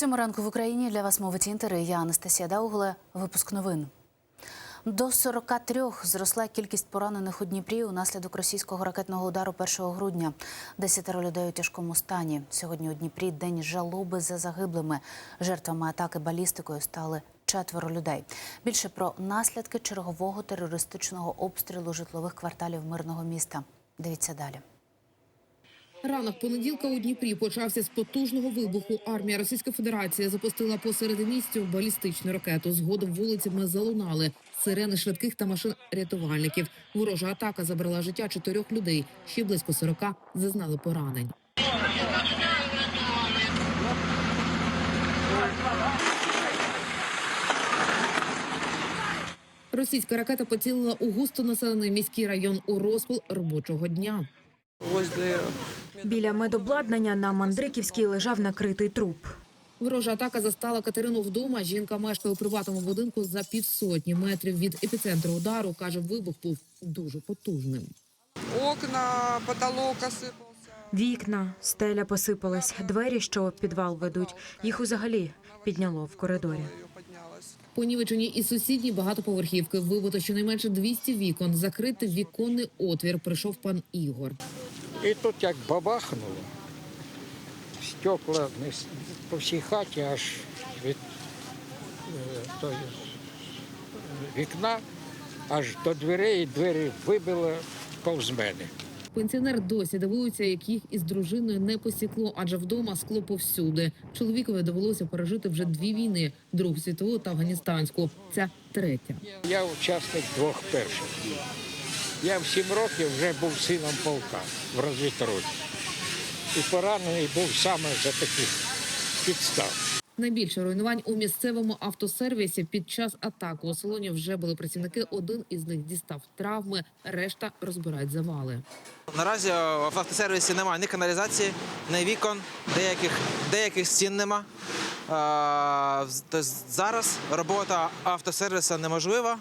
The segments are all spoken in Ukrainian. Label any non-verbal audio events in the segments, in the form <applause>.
Сьома ранку в Україні для вас мовить інтер. Я Анастасія Даугле. Випуск новин. До 43 зросла кількість поранених у Дніпрі унаслідок російського ракетного удару 1 грудня. Десятеро людей у тяжкому стані. Сьогодні у Дніпрі день жалоби за загиблими. Жертвами атаки балістикою стали четверо людей. Більше про наслідки чергового терористичного обстрілу житлових кварталів мирного міста. Дивіться далі. Ранок понеділка у Дніпрі почався з потужного вибуху. Армія Російської Федерації запустила посеред місця балістичну ракету. Згодом вулицями залунали сирени швидких та машин рятувальників. Ворожа атака забрала життя чотирьох людей. Ще близько 40 зазнали поранень. Російська ракета поцілила у густонаселений міський район у розпал робочого дня. Біля медобладнання на Мандриківській лежав накритий труп. Ворожа атака застала Катерину вдома. Жінка мешкає у приватному будинку за півсотні метрів від епіцентру удару. Каже, вибух був дуже потужним. окна, потолок осыпался. Вікна, стеля посипалась, двері, що в підвал ведуть, їх узагалі підняло в коридорі. Понівечені і сусідні багатоповерхівки. Вибито щонайменше 200 вікон. Закрити віконний отвір прийшов пан Ігор. І тут як бабахнуло, стекла по всій хаті аж від е, вікна, аж до дверей, і двері вибило повз мене. Пенсіонер досі дивується, як їх із дружиною не посікло, адже вдома скло повсюди. Чоловікові довелося пережити вже дві війни: Другу світову та афганістанську. Ця третя. Я учасник двох перших. Я в сім років вже був сином полка в розвідроті. І поранений був саме за таких підстав. Найбільше руйнувань у місцевому автосервісі під час атаки у салоні вже були працівники. Один із них дістав травми, решта розбирають завали. Наразі в автосервісі немає ні каналізації, ні вікон, деяких, деяких стін нема. Зараз робота автосервісу неможлива,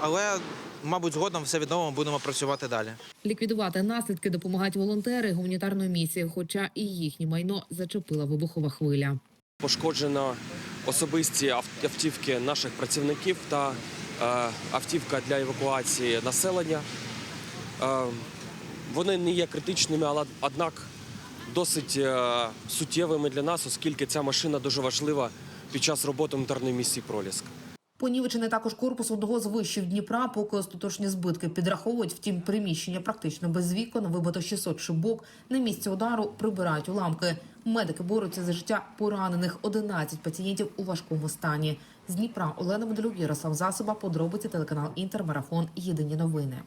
але, мабуть, згодом все відомо будемо працювати далі. Ліквідувати наслідки допомагають волонтери гуманітарної місії, хоча і їхнє майно зачепила вибухова хвиля. Пошкоджено особисті автівки наших працівників та е, автівка для евакуації населення. Е, вони не є критичними, але однак досить е, суттєвими для нас, оскільки ця машина дуже важлива під час роботи гуманітарної місії Проліск. Понівечений також корпус одного з вишів Дніпра, поки остаточні збитки підраховують. Втім, приміщення практично без вікон, вибито 600 шибок. На місці удару прибирають уламки. Медики борються за життя поранених. 11 пацієнтів у важкому стані. З Дніпра Олена Медалюк, Ярослав Засоба, подробиці телеканал Інтермарафон. Єдині новини.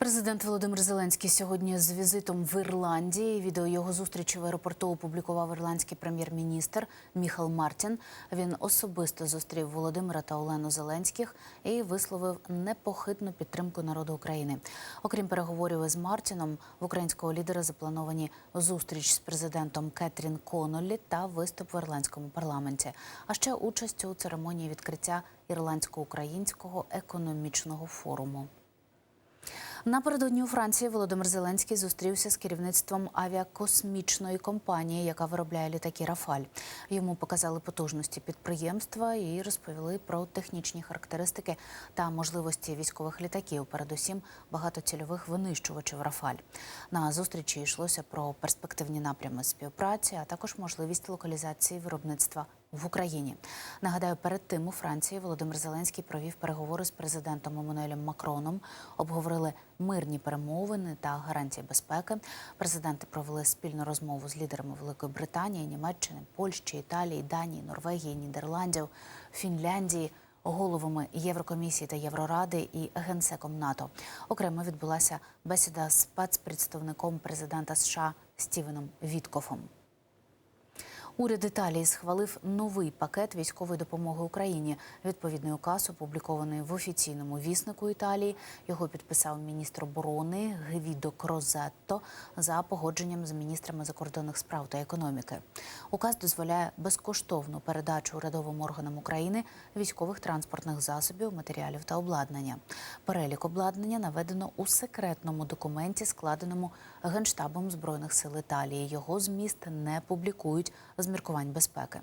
Президент Володимир Зеленський сьогодні з візитом в Ірландії. Відео його зустрічі в аеропорту опублікував ірландський прем'єр-міністр Міхал Мартін. Він особисто зустрів Володимира та Олену Зеленських і висловив непохитну підтримку народу України. Окрім переговорів із Мартіном, в українського лідера заплановані зустріч з президентом Кетрін Коноллі та виступ в ірландському парламенті. А ще участь у церемонії відкриття ірландсько-українського економічного форуму. Напередодні у Франції Володимир Зеленський зустрівся з керівництвом авіакосмічної компанії, яка виробляє літаки Рафаль. Йому показали потужності підприємства і розповіли про технічні характеристики та можливості військових літаків, передусім багатоцільових винищувачів Рафаль. На зустрічі йшлося про перспективні напрями співпраці, а також можливість локалізації виробництва в Україні. Нагадаю, перед тим у Франції Володимир Зеленський провів переговори з президентом Еммануелем Макроном, обговорили мирні перемовини та гарантії безпеки. Президенти провели спільну розмову з лідерами Великої Британії, Німеччини, Польщі, Італії, Данії, Норвегії, Нідерландів, Фінляндії. Головами Єврокомісії та Євроради і генсеком НАТО окремо відбулася бесіда з спецпредставником президента США Стівеном Віткофом. Уряд Італії схвалив новий пакет військової допомоги Україні. Відповідний указ опублікований в офіційному віснику Італії. Його підписав міністр оборони Гвідо Крозетто за погодженням з міністрами закордонних справ та економіки. Указ дозволяє безкоштовну передачу урядовим органам України військових транспортних засобів, матеріалів та обладнання. Перелік обладнання наведено у секретному документі, складеному Генштабом збройних сил Італії. Його зміст не публікують з міркувань безпеки.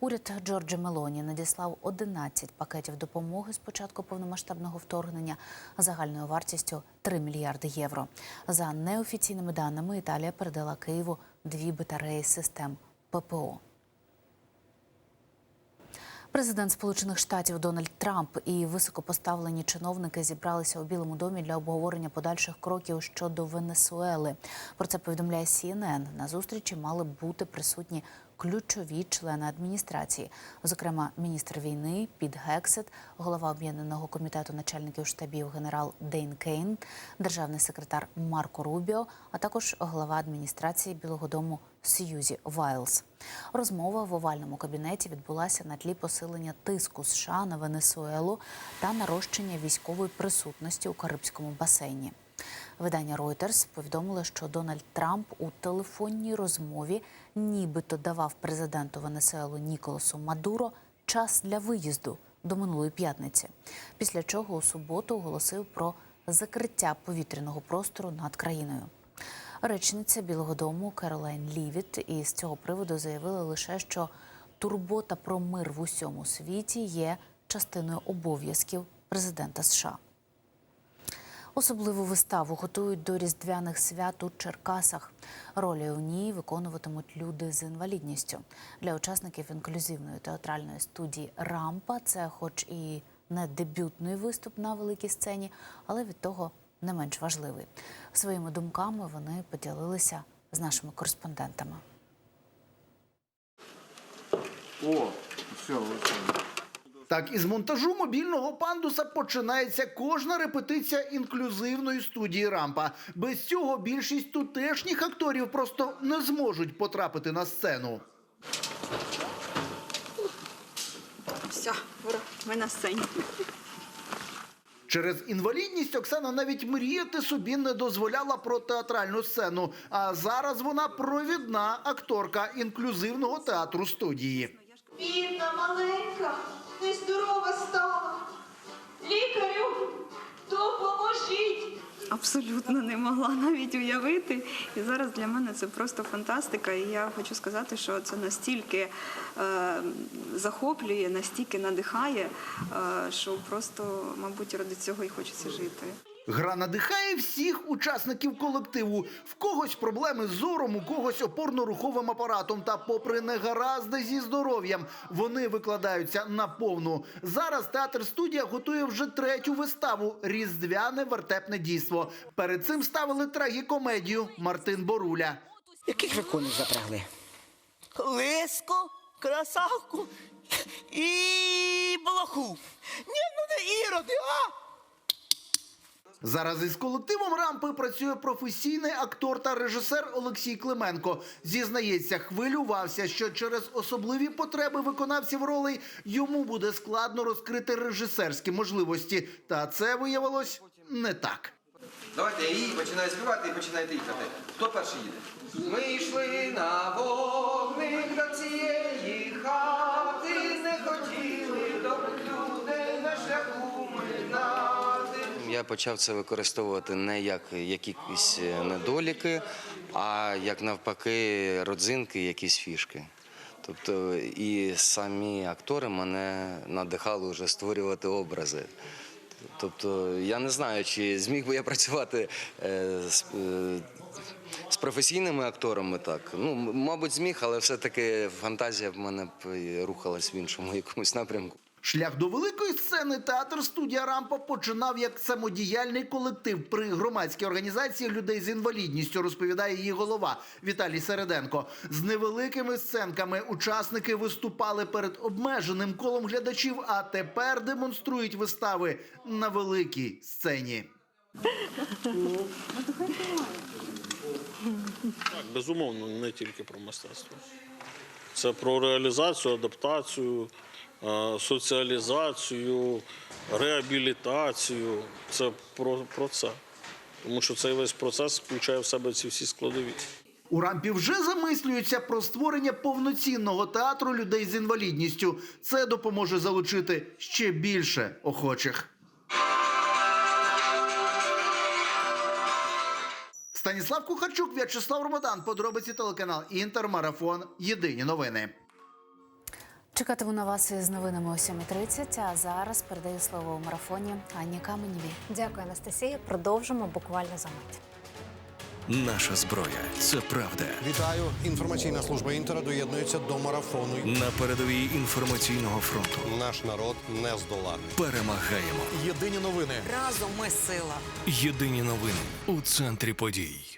Уряд Джорджа Мелоні надіслав 11 пакетів допомоги з початку повномасштабного вторгнення загальною вартістю 3 мільярди євро. За неофіційними даними, Італія передала Києву дві батареї систем ППО. Президент Сполучених Штатів Дональд Трамп і високопоставлені чиновники зібралися у Білому домі для обговорення подальших кроків щодо Венесуели. Про це повідомляє CNN. На зустрічі мали бути присутні ключові члени адміністрації, зокрема міністр війни Піт Гексет, голова об'єднаного комітету начальників штабів генерал Дейн Кейн, державний секретар Марко Рубіо, а також голова адміністрації Білого Дому Сьюзі Вайлз. Розмова в овальному кабінеті відбулася на тлі посилення тиску США на Венесуелу та нарощення військової присутності у Карибському басейні. Видання Reuters повідомило, що Дональд Трамп у телефонній розмові нібито давав президенту Венесуелу Ніколасу Мадуро час для виїзду до минулої п'ятниці, після чого у суботу оголосив про закриття повітряного простору над країною. Речниця Білого Дому Керолайн Лівіт із цього приводу заявила лише, що турбота про мир в усьому світі є частиною обов'язків президента США. Особливу виставу готують до різдвяних свят у Черкасах. Ролі у ній виконуватимуть люди з інвалідністю. Для учасників інклюзивної театральної студії Рампа це, хоч і не дебютний виступ на великій сцені, але від того не менш важливий. Своїми думками вони поділилися з нашими кореспондентами. О, все, ось. Так, із монтажу мобільного пандуса починається кожна репетиція інклюзивної студії рампа. Без цього більшість тутешніх акторів просто не зможуть потрапити на сцену. Все, ура, ми на сцені. Через інвалідність Оксана навіть мріяти собі не дозволяла про театральну сцену. А зараз вона провідна акторка інклюзивного театру студії. Бідна, маленька, нездорова стала. Лікарю, допоможіть. Абсолютно не могла навіть уявити. І зараз для мене це просто фантастика. І я хочу сказати, що це настільки е, захоплює, настільки надихає, е, що просто, мабуть, ради цього і хочеться жити. Гра надихає всіх учасників колективу. В когось проблеми з зором, у когось опорно-руховим апаратом. Та, попри негаразди зі здоров'ям, вони викладаються на повну. Зараз театр студія готує вже третю виставу Різдвяне вертепне дійство. Перед цим ставили трагікомедію Мартин Боруля. Яких ви коней запрягли? Лиску, красавку і блоху. Ні, ну не іроди, а! Зараз із колективом рампи працює професійний актор та режисер Олексій Клименко. Зізнається, хвилювався, що через особливі потреби виконавців ролей йому буде складно розкрити режисерські можливості. Та це виявилось не так. Давайте я її починаю співати і починаєте їхати. Хто перший їде? Ми йшли на вогник Я почав це використовувати не як якісь недоліки, а як навпаки родзинки, якісь фішки. Тобто і самі актори мене надихали вже створювати образи. Тобто я не знаю, чи зміг би я працювати е, з, е, з професійними акторами так. Ну, мабуть, зміг, але все-таки фантазія в мене рухалась в іншому <laughs> якомусь напрямку. Шлях до великої сцени театр студія Рампа починав як самодіяльний колектив при громадській організації людей з інвалідністю, розповідає її голова Віталій Середенко. З невеликими сценками учасники виступали перед обмеженим колом глядачів, а тепер демонструють вистави на великій сцені. Так, безумовно, не тільки про мистецтво. Це про реалізацію, адаптацію, соціалізацію, реабілітацію. Це про, про це. Тому що цей весь процес включає в себе ці всі складові. У рампі вже замислюються про створення повноцінного театру людей з інвалідністю. Це допоможе залучити ще більше охочих. Станіслав Кухарчук, В'ячеслав Ромадан. Подробиці телеканал Інтермарафон. Єдині новини. Чекатиму на вас із новинами о 7.30, а зараз передаю слово у марафоні Анні Каменєвій. Дякую, Анастасія. Продовжимо буквально за мить. Наша зброя це правда. Вітаю! Інформаційна служба інтера доєднується до марафону. На передовій інформаційного фронту Наш народ не здолати. перемагаємо. Єдині новини. Разом ми сила. Єдині новини у центрі подій.